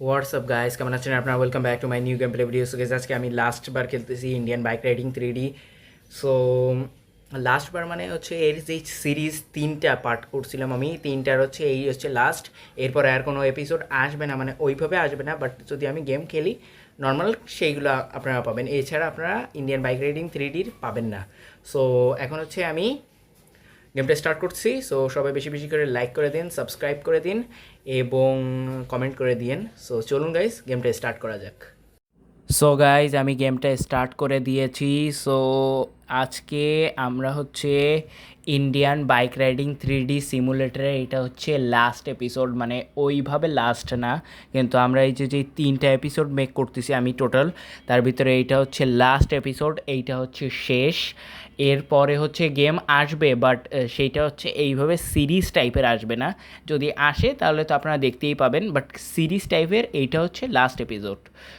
WhatsApp guys কেমন আছেন আপনারা welcome back to my new game play video so guys আজকে আমি লাস্ট বার খেলতেছি Indian bike riding three D so last বার মানে হচ্ছে এর যে সিরিজ তিনটা পার্ট করছিলাম আমি, তিনটার হচ্ছে এই হচ্ছে লাস্ট এরপর আর কোনো এপিসোড আসবে না মানে ওইভাবে আসবে না বাট যদি আমি গেম খেলি নর্মাল সেইগুলো আপনারা পাবেন। এছাড়া আপনারা ইন্ডিয়ান বাইক রাইডিং থ্রি ডির পাবেন না। সো এখন হচ্ছে আমি গেমটা স্টার্ট করছি সো সবাই বেশি বেশি করে লাইক করে দিন সাবস্ক্রাইব করে দিন, এবং কমেন্ট করে দিন সো চলুন গাইজ গেমটা স্টার্ট করা যাক। সো গাইজ আমি গেমটা স্টার্ট করে দিয়েছি সো আজকে আমরা হচ্ছে Indian bike riding three D সিমুলেটারে এটা হচ্ছে লাস্ট এপিসোড মানে ওইভাবে লাস্ট না। কিন্তু আমরা এই যে যে তিনটা এপিসোড মেক করতেছি আমি টোটাল তার ভিতরে এইটা হচ্ছে লাস্ট এপিসোড এইটা হচ্ছে শেষ। এরপরে হচ্ছে গেম আসবে বাট সেইটা হচ্ছে এইভাবে সিরিজ টাইপের আসবে না। যদি আসে, তাহলে তো আপনারা দেখতেই পাবেন বাট সিরিজ টাইপের এইটা হচ্ছে লাস্ট এপিসোড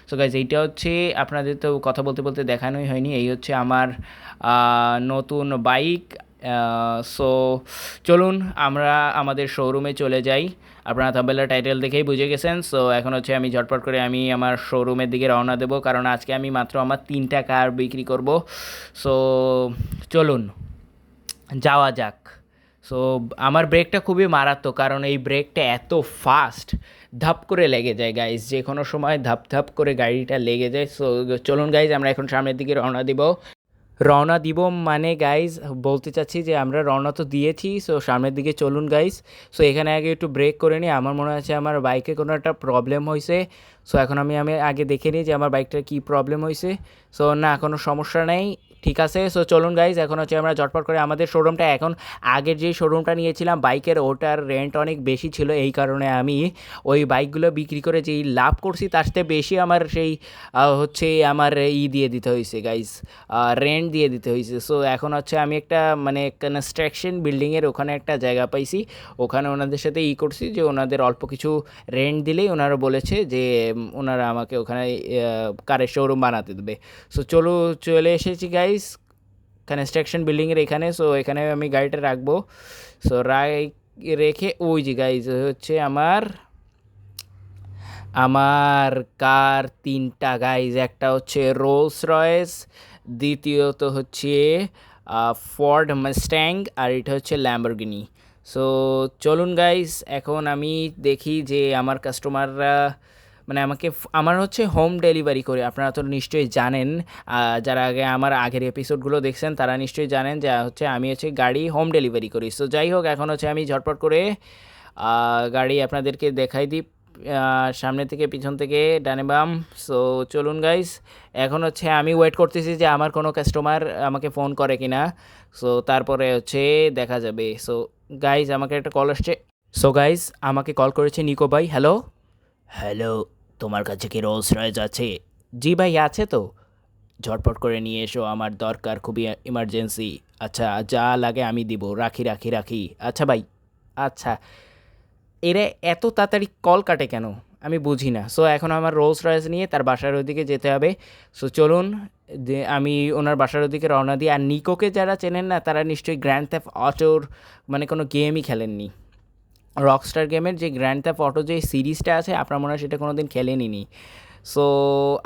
সো গাইজ এইটা হচ্ছে আপনাদের তো কথা বলতে বলতে দেখানোই হয়নি। এই হচ্ছে আমার নতুন বাইক সো চলুন আমরা আমাদের শোরুমে চলে যাই। আপনারা তাবেলা টাইটেল দেখেই বুঝে গেছেন। সো এখন হচ্ছে আমি ঝটপট করে আমি আমার শোরুমের দিকে রওনা দেবো। কারণ আজকে আমি মাত্র আমার তিনটা কার বিক্রি করব। সো চলুন, যাওয়া যাক। সো আমার ব্রেকটা খুবই মারাত্মক, কারণ এই ব্রেকটা এত ফাস্ট ধাপ করে লেগে যায় গাইজ যে কোনো সময় ধাপ ধাপ করে গাড়িটা লেগে যায়। সো চলুন গাইজ আমরা এখন সামনের দিকে রওনা দিব। রওনা দিব মানে গাইজ বলতে চাচ্ছি যে আমরা রওনা তো দিয়েছি সো সামনের দিকে চলুন গাইজ সো এখানে আগে একটু ব্রেক করে নিই, আমার মনে হচ্ছে আমার বাইকে কোনো একটা প্রবলেম হয়েছে সো এখন আমি আমি আগে দেখে নিই যে আমার বাইকটার কী প্রবলেম হয়েছে সো না, কোনো সমস্যা নেই। ঠিক আছে? সো চলুন গাইজ এখন হচ্ছে আমরা ঝটপট করে আমাদের শোরুমটা এখন আগের যে শোরুমটা নিয়েছিলাম, বাইকের, ওটার রেন্ট অনেক বেশি ছিল, এই কারণে আমি ওই বাইকগুলো বিক্রি করে যেই লাভ করছি, তার সাথে বেশি আমার সেই হচ্ছে আমার ই দিয়ে দিতে হয়েছে গাইজ রেন্ট দিয়ে দিতে হয়েছে। সো এখন হচ্ছে আমি একটা মানে কনস্ট্রাকশন বিল্ডিংয়ের ওখানে একটা জায়গা পাইছি, ওখানে ওনাদের সাথে ই করছি যে ওনাদের অল্প কিছু রেন্ট দিলেই ওনারা বলেছে যে ওনারা আমাকে ওখানে কারের শোরুম বানাতে দেবে। সো চলো, চলে এসেছি গাইজ কনস্ট্রাকশন বিল্ডিংয়ের এখানে সো এখানে আমি গাড়িটা রাখব। সো রেখে ওই যে গাইজ হচ্ছে আমার আমার কার তিনটা গাইজ একটা হচ্ছে রোলস রয়েস দ্বিতীয়ত হচ্ছে ফর্ড মাস্ট্যাং আর এটা হচ্ছে ল্যাম্বরগিনি সো চলুন গাইজ এখন আমি দেখি যে আমার কাস্টমাররা মানে আমাকে আমার হচ্ছে হোম ডেলিভারি করে। আপনারা তো নিশ্চয়ই জানেন যারা আগে আমার আগের এপিসোডগুলো দেখছেন, তারা নিশ্চয়ই জানেন যে, হচ্ছে আমি হচ্ছে গাড়ি হোম ডেলিভারি করি। সো যাই হোক, এখন হচ্ছে আমি ঝটপট করে গাড়ি আপনাদেরকে দেখাই দিই সামনে থেকে, পিছন থেকে, ডানে বাম। সো চলুন গাইস এখন হচ্ছে আমি ওয়েট করতেছি যে আমার কোনো কাস্টমার আমাকে ফোন করে কি না সো তারপরে হচ্ছে দেখা যাবে। সো গাইজ আমাকে একটা কল আসছে। সো গাইজ আমাকে কল করেছে নিকো ভাই। হ্যালো হ্যালো তোমার কাছে কি রোলস রয়েস আছে? জি ভাই, আছে তো। ঝটপট করে নিয়ে এসো, আমার দরকার খুবই ইমার্জেন্সি আচ্ছা যা লাগে আমি দিব। রাখি রাখি রাখি। আচ্ছা ভাই আচ্ছা। এরা, এত তাড়াতাড়ি কল কাটে কেন? আমি বুঝি না। সো এখন আমার রোলস রয়েস নিয়ে তার বাসার ওদিকে যেতে হবে। সো চলুন, যে আমি ওনার বাসার ওদিকে রওনা দিই। আর নিকোকে যারা চেনেন না, তারা নিশ্চয়ই গ্র্যান্ড থ্যাফ অটোর মানে কোনো গেমই খেলেননি। রকস্টার গেমের যে গ্র্যান্ড থ্যাফ অটো যে সিরিজটা আছে, আপনার মনে হয় সেটা কোনো দিন খেলেনি সো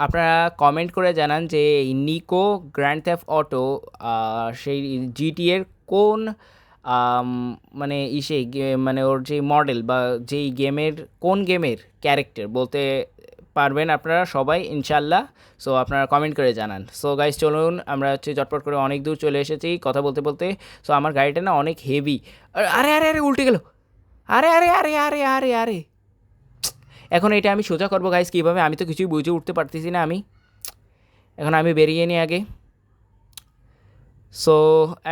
আপনারা কমেন্ট করে জানান যে এই নিকো গ্র্যান্ড থ্যাফ অটো সেই জিটিএর কোন মানে ইসে মানে ওর যে মডেল বা যেই গেমের কোন গেমের ক্যারেক্টার বলতে পারবেন আপনারা সবাই ইনশাল্লাহ সো আপনারা কমেন্ট করে জানান। সো গাইজ চলুন, আমরা হচ্ছে চটপট করে অনেক দূর চলে এসেছি কথা বলতে বলতে। সো আমার গাড়িটা না অনেক হেভি আরে আরে আরে, উল্টে গেল। আরে আরে আরে আরে আরে আরে। এখন এটা আমি সোজা করব গাইজ কীভাবে আমি তো কিছুই বুঝে উঠতে পারতেছি না আমি। এখন আমি বেরিয়ে নিই আগে। সো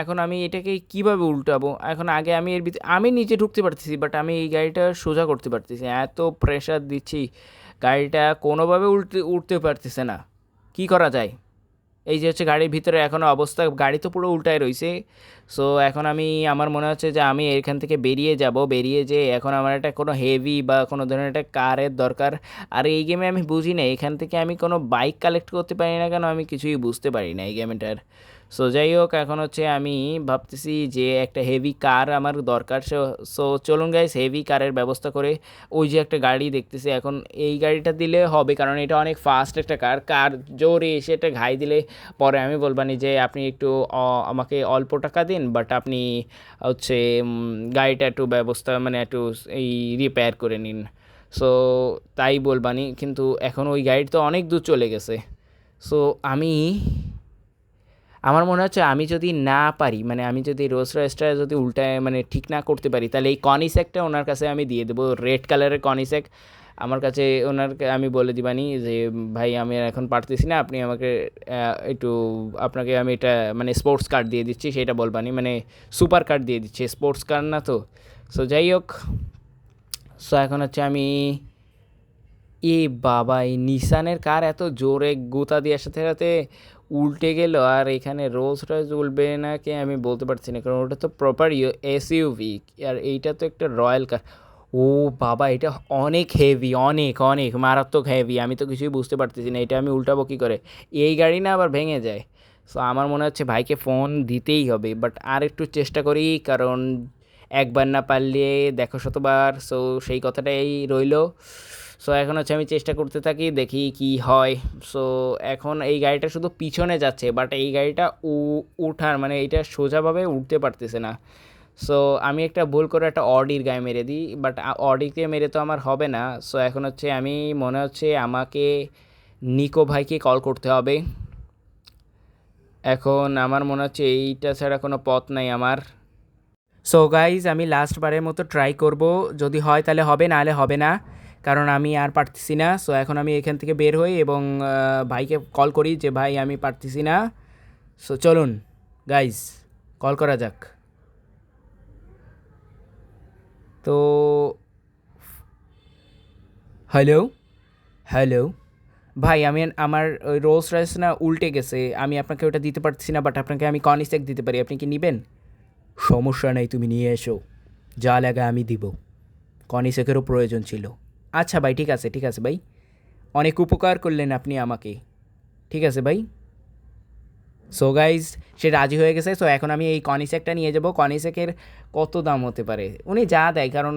এখন আমি এটাকে কীভাবে উল্টাবো? এখন আগে আমি এর ভিতরে আমি নিচে ঢুকতে পারতেছি বাট আমি এই গাড়িটা সোজা করতে পারতেছি। এত প্রেশার দিচ্ছি, গাড়িটা কোনোভাবে উল্টে উঠতে পারতেছে না। কি করা যায়? এই যে হচ্ছে গাড়ির ভিতরে এখনও অবস্থা, গাড়ি তো পুরো উল্টায় রয়েছে সো এখন আমি, আমার মনে হচ্ছে যে আমি এখান থেকে বেরিয়ে যাব, বেরিয়ে যে এখন আমার একটা কোনো হেভি বা কোনো ধরনের একটা কারের দরকার। আর এই গেমে আমি বুঝি না, এখান থেকে আমি কোনো বাইক কালেক্ট করতে পারি না কেন আমি কিছুই বুঝতে পারি না এই গেমটার সো যাই হোক এখন হচ্ছে আমি ভাবতেছি যে একটা হেভি কার আমার দরকার। সো চলুন গাইস হেভি কারের ব্যবস্থা করে ওই যে একটা গাড়ি দেখতেছি। এখন এই গাড়িটা দিলে হবে, কারণ এটা অনেক ফাস্ট একটা কার কার জোরে এসে একটা ঘাই দিলে পরে আমি বলবানি যে আপনি একটু আমাকে অল্প টাকা দিন বাট আপনি হচ্ছে গাড়িটা একটু ব্যবস্থা মানে একটু এই রিপেয়ার করে নিন। সো তাই বলবানি কিন্তু এখন ওই গাড়ি তো অনেক দূর চলে গেছে। সো আমি আমার মনে হচ্ছে আমি যদি না পারি মানে আমি যদি রোজ রয়েসটা যদি উল্টায় মানে ঠিক না করতে পারি, তাহলে এই কনিসেকটা ওনার কাছে আমি দিয়ে দেবো। রেড কালারের কনিসেক আমার কাছে ওনারকে আমি বলে দিবানি যে, ভাই, আমি এখন পারতেছি না, আপনি আমাকে একটু আপনাকে আমি এটা মানে স্পোর্টস কার্ড দিয়ে দিচ্ছি। সেটা বলবানি মানে সুপার কার্ড দিয়ে দিচ্ছি স্পোর্টস কার্ড না তো। সো যাই হোক। সো এখন হচ্ছে আমি, এ বাবা এই নিসানের কার এত জোরে গোতা দেওয়ার সাথে সাথে উল্টে গেল আর এখানে রোজ রয়েজ উঠবে না কে আমি বলতে পারছি না, কারণ ওটা তো প্রপার ইউ এসইউভি আর এইটা তো একটা রয়্যাল কার। ও বাবা, এটা অনেক হেভি অনেক অনেক, মারাত্মক হেভি আমি তো কিছুই বুঝতে পারতেছি না, এটা আমি উল্টাবো কী করে? এই গাড়ি না আবার ভেঙে যায়। সো আমার মনে হচ্ছে ভাইকে ফোন দিতেই হবে বাট আর একটু চেষ্টা করি, কারণ একবার না পারলে দেখো শতবার সো সেই কথাটাই রইল। সো এখন হচ্ছে আমি চেষ্টা করতে থাকি, দেখি কি হয়। সো এখন এই গাড়িটা শুধু পিছনে যাচ্ছে বাট এই গাড়িটা উ, উঠার মানে এইটা সোজাভাবে উঠতে পারতেছে না। সো আমি একটা ভুল করে একটা অডির গায়ে মেরে দিই বাট অডিকে মেরে তো আমার হবে না। সো এখন হচ্ছে আমি, মনে হচ্ছে আমাকে নিকো ভাইকে কল করতে হবে। এখন আমার মনে হচ্ছে এইটা ছাড়া কোনো পথ নাই আমার। সো গাইজ আমি লাস্ট বারের মতো ট্রাই করব। যদি হয় তাহলে হবে নাহলে হবে না। কারণ আমি আর পারতেছি না। সো এখন আমি এখান থেকে বের হই এবং ভাইকে কল করি যে, ভাই, আমি পারতেছি না। সো চলুন গাইজ কল করা যাক। তো হ্যালো হ্যালো ভাই, আমি, আমার ওই রোলস রয়েস না, উল্টে গেছে। আমি আপনাকে ওটা দিতে পারছি না বাট আপনাকে আমি কনিসেক দিতে পারি। আপনি কি নেবেন? সমস্যা নেই, তুমি নিয়ে এসো। যা লাগা আমি দিব। কনিসেকেরও প্রয়োজন ছিল। আচ্ছা ভাই, ঠিক আছে ঠিক আছে ভাই। অনেক উপকার করলেন আপনি আমাকে। ঠিক আছে ভাই। সো গাইজ সে রাজি হয়ে গেছে। সো এখন আমি এই কনিসেকটা নিয়ে যাব। কনিসেকের কত দাম হতে পারে? উনি যা দেয়, কারণ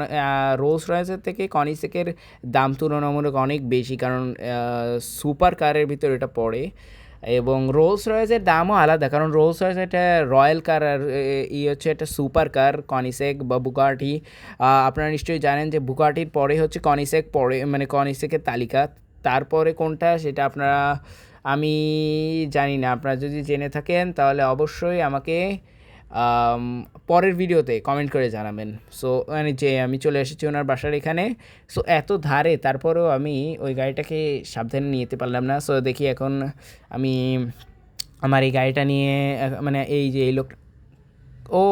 রোলস রয়েসের থেকে কনিসেকের দাম তুলনামূলক অনেক বেশি, কারণ সুপার কারের ভিতরে এটা পড়ে। এবং রোলস রয়েসের দামও আলাদা। কারণ রোলস রয়েস এটা রয়্যাল কার আর ই হচ্ছে একটা সুপার কার কনিসেক বা বুকাটি আপনারা নিশ্চয়ই জানেন যে বুকাটির পরে হচ্ছে কনিসেক পরে মানে কনিসেকের তালিকা। তারপরে কোনটা সেটা আপনারা আমি জানি না। আপনারা যদি জেনে থাকেন তাহলে অবশ্যই আমাকে আম, পরের ভিডিওতে কমেন্ট করে জানাবেন। সো মানে যে আমি চলে এসেছি ওনার বাসার এখানে। সো এত ধারে, তারপরেও আমি ওই গাড়িটাকে সাবধানে নিয়ে যেতে পারলাম না। সো দেখি এখন আমি আমার এই গাড়িটা নিয়ে মানে এই যে এই লোক, ও,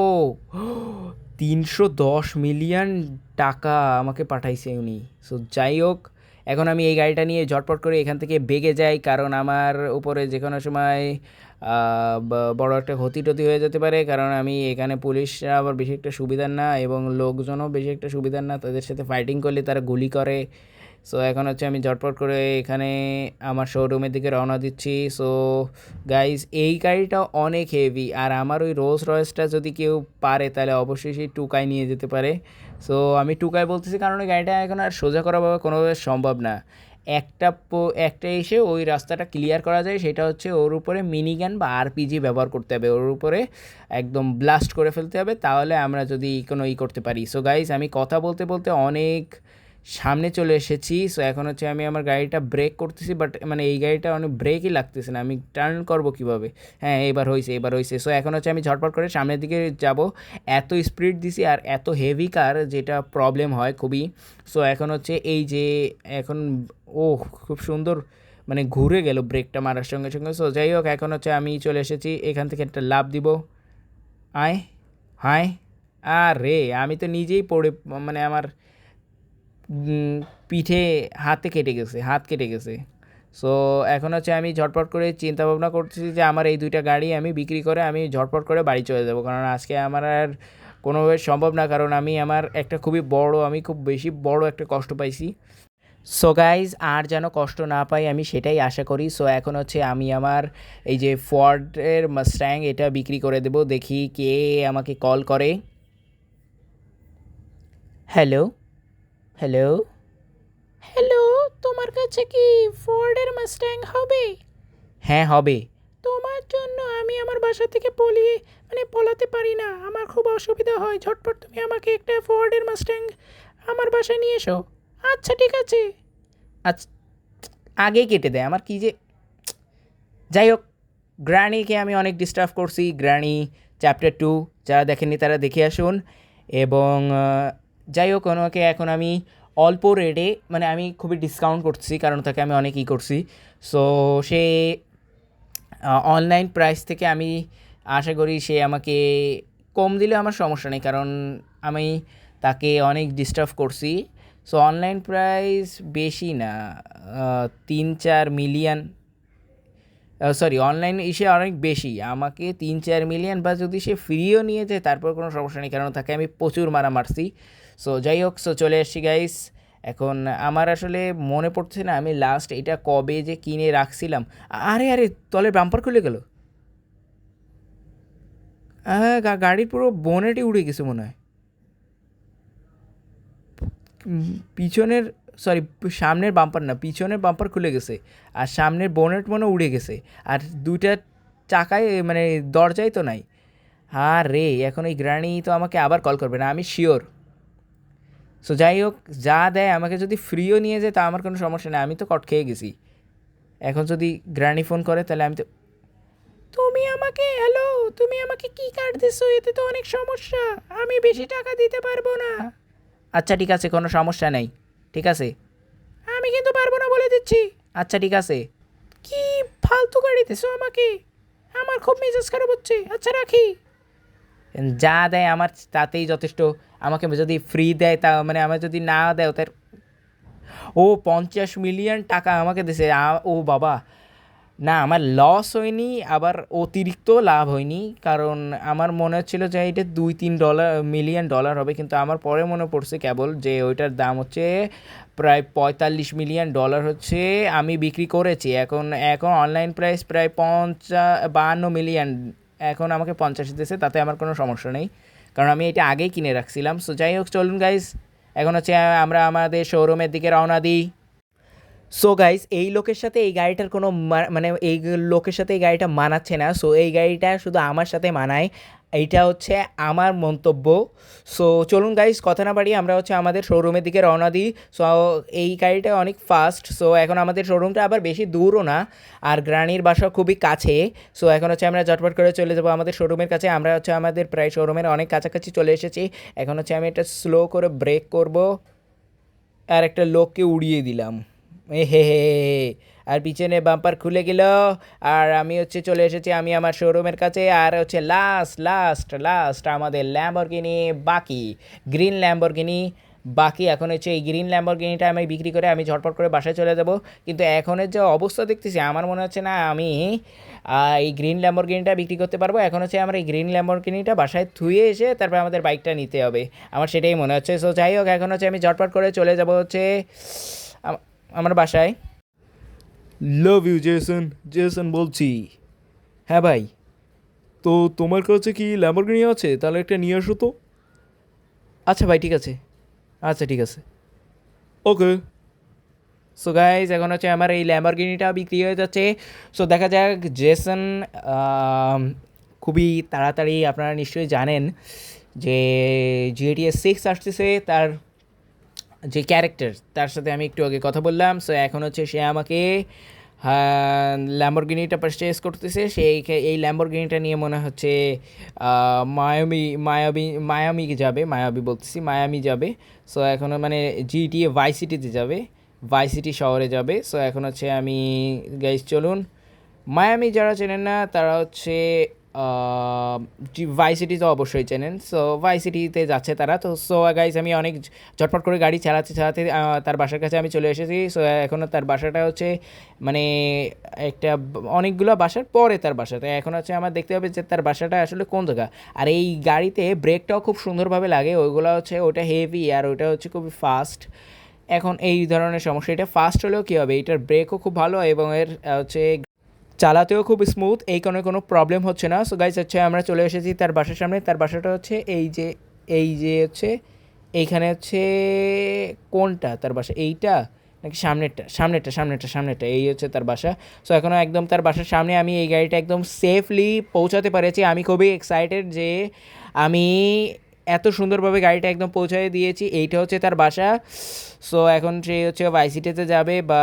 তিনশো দশ মিলিয়ন টাকা আমাকে পাঠাইছে উনি। সো যাই হোক এখন আমি এই গাড়িটা নিয়ে ঝটপট করে এখান থেকে বেগে যাই, কারণ আমার উপরে যে কোনো সময় বড় একটা ক্ষতি টতি হয়ে যেতে পারে। কারণ আমি এখানে পুলিশরা আবার বেশি একটা সুবিধার না এবং লোকজনও বেশি একটা সুবিধার না। তাদের সাথে ফাইটিং করলে তারা গুলি করে। সো এখন হচ্ছে আমি ঝটপট করে এখানে আমার শোরুমের দিকে রওনা দিচ্ছি। সো গাইজ এই গাড়িটা অনেক হেভি আর আমার ওই রোলস রয়েসটা যদি কেউ পারে, তাহলে অবশ্যই সেই টুকায় নিয়ে যেতে পারে। সো আমি টুকায় বলতেছি কারণ ওই গাড়িটা এখন আর সোজা করা বা কোনোভাবে সম্ভব না। একটা একটা এসে ওই রাস্তাটা ক্লিয়ার করা যায়, সেটা হচ্ছে ওর উপরে মিনি গান বা আরপিজি ব্যবহার করতে হবে। ওর উপরে একদম ব্লাস্ট করে ফেলতে হবে, তাহলে আমরা যদি কোনো ই করতে পারি। সো গাইজ আমি কথা বলতে বলতে অনেক সামনে চলে এসেছি। সো এখন হচ্ছে আমি আমার গাড়িটা ব্রেক করতেছি বাট মানে এই গাড়িটা অনেক ব্রেকই লাগতেছে না। আমি টার্ন করব কীভাবে? হ্যাঁ এবার হয়েছে এবার হয়েছে সো এখন হচ্ছে আমি ঝটপট করে সামনের দিকে যাব। এত স্পিড দিছি আর এত হেভি কার যেটা প্রবলেম হয় খুবই। সো এখন হচ্ছে এই যে, এখন ও খুব সুন্দর মানে ঘুরে গেল ব্রেকটা মারার সঙ্গে সঙ্গে। সো যাই হোক, এখন হচ্ছে আমি চলে এসেছি। এখান থেকে একটা লাভ দিব। আয়, হায়, আরে, আমি তো নিজেই পড়ে মানে আমার পিঠে হাতে কেটে গেছে, হাত কেটে গেছে। সো এখন হচ্ছে আমি ঝটপট করে চিন্তা ভাবনা করতেছি যে আমার এই দুইটা গাড়ি আমি বিক্রি করে আমি ঝটপট করে বাড়ি চলে যাব। কারণ আজকে আমার আর কোনোভাবে সম্ভব না, কারণ আমি আমার একটা খুবই বড়, আমি খুব বেশি বড় একটা কষ্ট পাইছি। সো গাইজ আর যেন কষ্ট না পাই আমি সেটাই আশা করি। সো এখন হচ্ছে আমি আমার এই যে ফোর্ডের মাস্ট্যাং এটা বিক্রি করে দেব, দেখি কে আমাকে কল করে। Hello hello? হ্যালো তোমার কাছে কি ফোর্ডের মাস্ট্যাং হবে? হ্যাঁ হবে। তোমার জন্য আমি আমার বাসা থেকে পলিয়ে মানে পলাতে পারি না। আমার খুব অসুবিধা হয়। ঝটপট তুমি আমাকে একটা ফোর্ডের মাস্ট্যাং আমার বাসায় নিয়ে এসো। আচ্ছা ঠিক আছে। আচ্ছা আগেই কেটে দেয়। আমার কি যে যাই হোক গ্রানিকে আমি অনেক ডিস্টার্ব করছি। গ্রানি চ্যাপ্টার টু যারা দেখেননি তারা দেখে আসুন। এবং যাই হোক ওনাকে এখন আমি অল্প রেটে মানে আমি খুবই ডিসকাউন্ট করছি, কারণ তাকে আমি অনেক ই করছি। সো সে অনলাইন প্রাইস থেকে আমি আশা করি সে আমাকে কম দিলে আমার সমস্যা নেই, কারণ আমি তাকে অনেক ডিস্টার্ব করছি। সো অনলাইন প্রাইস বেশি না তিন চার মিলিয়ন সরি অনলাইন ইসে অনেক বেশি। আমাকে তিন চার মিলিয়ন বা যদি সে ফ্রিও নিয়ে যায়, তারপর কোনো সমস্যা নেই কারণ তাকে আমি প্রচুর মারা মারছি। সো যাই হোক সো চলে আসছি গাইস এখন আমার আসলে মনে পড়ছে না, আমি লাস্ট এটা কবে যে কিনে রাখছিলাম। আরে আরে, তলে বাম্পার খুলে গেল। হ্যাঁ গাড়ির পুরো বোনেটই উড়ে গেছে মনে হয়। পিছনের সরি, সামনের বাম্পার না, পিছনের বাম্পার খুলে গেছে। আর সামনের বোনেট মনে উড়ে গেছে। আর দুইটা চাকায় মানে দরজাই তো নাই। হ্যাঁ রে এখন এই গ্রানি তো আমাকে আবার কল করবে না, আমি শিওর সো যাই হোক, যা দেয় আমাকে যদি ফ্রিও নিয়ে যায়, তা আমার কোনো সমস্যা নেই, আমি তো কট খেয়ে গেছি। এখন যদি গ্রানি ফোন করে, তাহলে আমি তো তুমি আমাকে হ্যালো তুমি আমাকে কি কার্ড দিছো? এতে তো অনেক সমস্যা। আমি বেশি টাকা দিতে পারব না। আচ্ছা ঠিক আছে, কোনো সমস্যা নেই। ঠিক আছে? আমি কিন্তু পারব না বলে দিচ্ছি। আচ্ছা ঠিক আছে। কি ফালতু গাড়ি দিছো আমাকে? আমার খুব মেজাজ খারাপ হচ্ছে। আচ্ছা রাখি। যা দেয় আমার তাতেই যথেষ্ট। আমাকে যদি ফ্রি দেয় তা মানে আমার যদি না দেয়, তার ও পঞ্চাশ মিলিয়ন টাকা আমাকে দিছে। ও বাবা না, আমার লস হয়নি, আবার অতিরিক্ত লাভ হয়নি, কারণ আমার মনে হচ্ছিল যে এটা দুই তিন ডলার মিলিয়ন ডলার হবে, কিন্তু আমার পরে মনে পড়ছে কেবল যে ওইটার দাম হচ্ছে প্রায় পঁয়তাল্লিশ মিলিয়ন ডলার হচ্ছে আমি বিক্রি করেছি। এখন এখন অনলাইন প্রাইস প্রায় পঞ্চা, বাহান্ন মিলিয়ন এখন আমাকে পঞ্চাশ দিতেছে তাতে আমার কোনো সমস্যা নেই। কারণ আমি এটা আগেই কিনে রাখছিলাম। সো যাই হোক, চলুন গাইজ এখন হচ্ছে আমরা আমাদের শোরুমের দিকে রওনা দিই। সো গাইস এই লোকের সাথে এই গাড়িটার কোনো মানে এই লোকের সাথে এই গাড়িটা মানাচ্ছে না। সো এই গাড়িটা শুধু আমার সাথে মানায়। এইটা হচ্ছে আমার মন্তব্য। সো চলুন গাইস কথা না বাড়িয়ে আমরা হচ্ছে আমাদের শোরুমের দিকে রওনা দিই। সো এই গাড়িটা অনেক ফাস্ট সো এখন আমাদের শোরুমটা আবার বেশি দূরও না। আর গ্রানির বাসা খুবই কাছে। সো এখন হচ্ছে আমরা ঝটপট করে চলে যাব আমাদের শোরুমের কাছে। আমরা হচ্ছে আমাদের প্রায় শোরুমের অনেক কাছাকাছি চলে এসেছি। এখন হচ্ছে আমি এটা স্লো করে ব্রেক করব। আর একটা লোককে উড়িয়ে দিলাম। হে হে হে। আর পিছনে বাম্পার খুলে গেল। আর আমি হচ্ছে চলে এসেছি আমি আমার শোরুমের কাছে। আর হচ্ছে লাস্ট লাস্ট লাস্ট আমাদের ল্যাম্বরগিনি বাকি। গ্রিন ল্যাম্বরগিনি বাকি। এখন হচ্ছে এই গ্রিন ল্যাম্বরগিনিটা আমি বিক্রি করে আমি ঝটপট করে বাসায় চলে যাব। কিন্তু এখনের যে অবস্থা দেখতেছি, আমার মনে হচ্ছে না আমি এই গ্রিন ল্যাম্বরগিনিটা বিক্রি করতে পারব। এখন হচ্ছে আমরা এই গ্রিন ল্যাম্বরগিনিটা বাসায় থুয়ে এসে তারপর আমাদের বাইকটা নিতে হবে। আমার সেটাই মনে হচ্ছে। সো যাই হোক, এখন হচ্ছে আমি ঝটপট করে চলে যাব হচ্ছে আমার বাসায়। লাভ ইউ জেসন জেসন বলছি। হ্যাঁ ভাই। তো তোমার কাছে কি ল্যাম্বরগিনি আছে? তাহলে একটা নিয়ে আসো তো। আচ্ছা ভাই ঠিক আছে। আচ্ছা ঠিক আছে। ওকে। সো গাইজ এখন হচ্ছে আমার এই ল্যাম্বরগিনিটা বিক্রি হয়ে যাচ্ছে। সো দেখা যাক জেসন খুবই তাড়াতাড়ি আপনারা নিশ্চয়ই জানেন যে জিএটিএস সিক্স আসতেছে তার যে ক্যারেক্টার তার সাথে আমি একটু আগে কথা বললাম সো এখন হচ্ছে সে আমাকে ল্যাম্বরগিনিটা পারচেস করতেছে সে এই ল্যাম্বরগিনিটা নিয়ে মনে হচ্ছে মায়ামি মায়াবি মায়ামি যাবে মায়াবি বলতেছি মায়ামি যাবে সো এখন মানে জিটিএ ভাই সিটিতে যাবে ভাই সিটি শহরে যাবে সো এখন হচ্ছে আমি গাইজ চলুন মায়ামি যারা চেনেন না, তারা হচ্ছে ভাই সিটি তো অবশ্যই চেনেন। সো ভাই সিটিতে যাচ্ছে তারা। তো সো গাইজ আমি অনেক ঝটপট করে গাড়ি চালাতে চালাতে তার বাসার কাছে আমি চলে এসেছি। সো এখনও তার বাসাটা হচ্ছে মানে একটা অনেকগুলো বাসার পরে তার বাসাটা এখন হচ্ছে আমার দেখতে হবে যে তার বাসাটা আসলে কোন জায়গা। আর এই গাড়িতে ব্রেকটাও খুব সুন্দরভাবে লাগে। ওইগুলো হচ্ছে ওটা হেভি আর ওটা হচ্ছে খুবই ফাস্ট এখন এই ধরনের সমস্যা। এটা ফাস্ট হলেও কী হবে? এটার ব্রেকও খুব ভালো এবং এর হচ্ছে চালাতেও খুব স্মুথ এই কারণে কোনো প্রবলেম হচ্ছে না। সো গাইজ হচ্ছে আমরা চলে এসেছি তার বাসার সামনে। তার বাসাটা হচ্ছে এই যে এই যে হচ্ছে, এইখানে হচ্ছে কোনটা তার বাসা? এইটা নাকি সামনেরটা? সামনেরটা সামনেরটা সামনেরটা, এই হচ্ছে তার বাসা। সো এখনও একদম তার বাসার সামনে আমি এই গাড়িটা একদম সেফলি পৌঁছাতে পেরেছি। আমি খুবই এক্সাইটেড যে আমি এত সুন্দরভাবে গাড়িটা একদম পৌঁছায় দিয়েছি। এইটা হচ্ছে তার বাসা। সো এখন সে হচ্ছে ভাইসিটিতে যাবে বা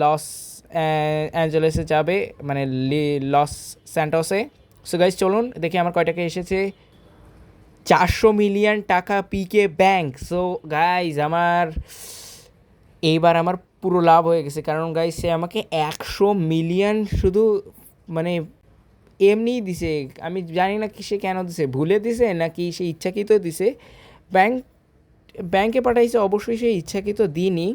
লস অ্যাঞ্জেলেসে যাবে মানে লি- লস স্যান্টোসে। সো গাইজ চলুন, দেখি আমার কয় টাকা এসেছে। চারশো মিলিয়ন টাকা পিকে ব্যাংক সো গাইজ আমার, এইবার আমার পুরো লাভ হয়ে গেছে। কারণ গাইজ সে আমাকে একশো মিলিয়ন শুধু মানে এমনিই দিছে। আমি জানি না কি সে কেন দিছে। ভুলে দিছে নাকি সে ইচ্ছাকৃত দিছে? ব্যাংক ব্যাংকে পাঠাইছে, অবশ্যই সে ইচ্ছাকৃত দিনই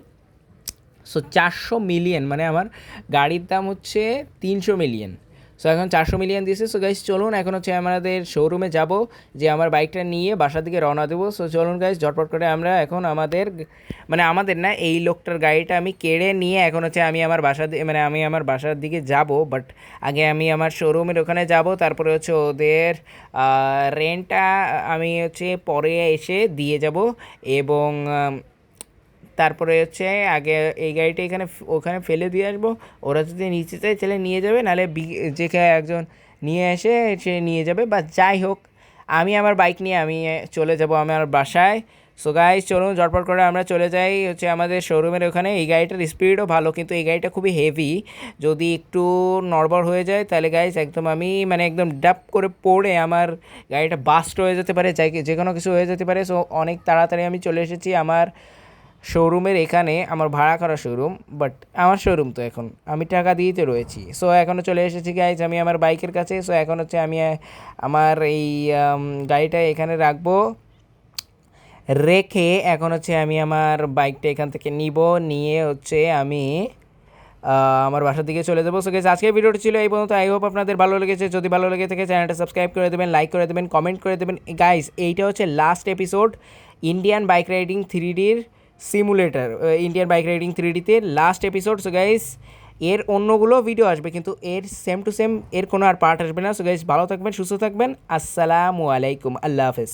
সো চারশো মিলিয়ন মানে আমার গাড়ির দাম হচ্ছে তিনশো মিলিয়ন সো এখন চারশো মিলিয়ন দিয়েছে সো গাইজ চলুন, এখন হচ্ছে আমাদের শোরুমে যাব, যে আমার বাইকটা নিয়ে বাসার দিকে রওনা দেবো। সো চলুন গাইজ ঝটপট করে আমরা এখন আমাদের মানে আমাদের না, এই লোকটার গাড়িটা আমি কেড়ে নিয়ে এখন হচ্ছে আমি আমার বাসা দি- মানে আমি আমার বাসার দিকে যাব। বাট আগে আমি আমার শোরুমের ওখানে যাব। তারপরে হচ্ছে ওদের রেন্টটা আমি হচ্ছে পরে এসে দিয়ে যাব। এবং তারপরে হচ্ছে আগে এই গাড়িটা এখানে ওখানে ফেলে দিয়ে আসব। ওরা যদি নিচে চায় তাহলে নিয়ে যাবে, নাহলে বি- যে কেউ একজন নিয়ে এসে সে নিয়ে যাবে। বা যাই হোক, আমি আমার বাইক নিয়ে আমি চলে যাব আমার বাসায়। সো গাইজ চলুন ঝটপট করে আমরা চলে যাই হচ্ছে আমাদের শোরুমের ওখানে। এই গাড়িটার স্পিডও ভালো, কিন্তু এই গাড়িটা খুবই হেভি যদি একটু নড়বড় হয়ে যায়, তাহলে গাইজ একদম আমি মানে একদম ডাপ করে পড়ে আমার গাড়িটা বাস্ট হয়ে যেতে পারে যে কোনো কিছু হয়ে যেতে পারে। সো অনেক তাড়াতাড়ি আমি চলে এসেছি আমার শোরুমের এখানে আমার ভাড়া করা শোরুম বাট আমার শোরুম তো এখন। আমি টাকা দিয়েই তো রয়েছি। সো এখনও চলে এসেছি গাইজ আমি আমার বাইকের কাছে। সো এখন হচ্ছে আমি আমার এই গাড়িটা এখানে রাখব। রেখে এখন হচ্ছে আমি আমার বাইকটা এখান থেকে নিব। নিয়ে হচ্ছে আমি আমার বাসার দিকে চলে যাব। সো গেছে আজকের ভিডিওটি ছিল এই পর্যন্ত। আই হোপ আপনাদের ভালো লেগেছে। যদি ভালো লেগে থাকে চ্যানেলটা সাবস্ক্রাইব করে দেবেন লাইক করে দেবেন কমেন্ট করে দেবেন। গাইস এইটা হচ্ছে last episode Indian bike riding three ডির simulator Indian bike riding three ডিতে লাস্ট এপিসোড সো গাইস এর অন্যগুলো ভিডিও আসবে, কিন্তু এর সেম টু সেম এর কোনো আর পার্ট আসবে না। সো গাইস ভালো থাকবেন, সুস্থ থাকবেন। আসসালামু আলাইকুম। আল্লাহ হাফেজ।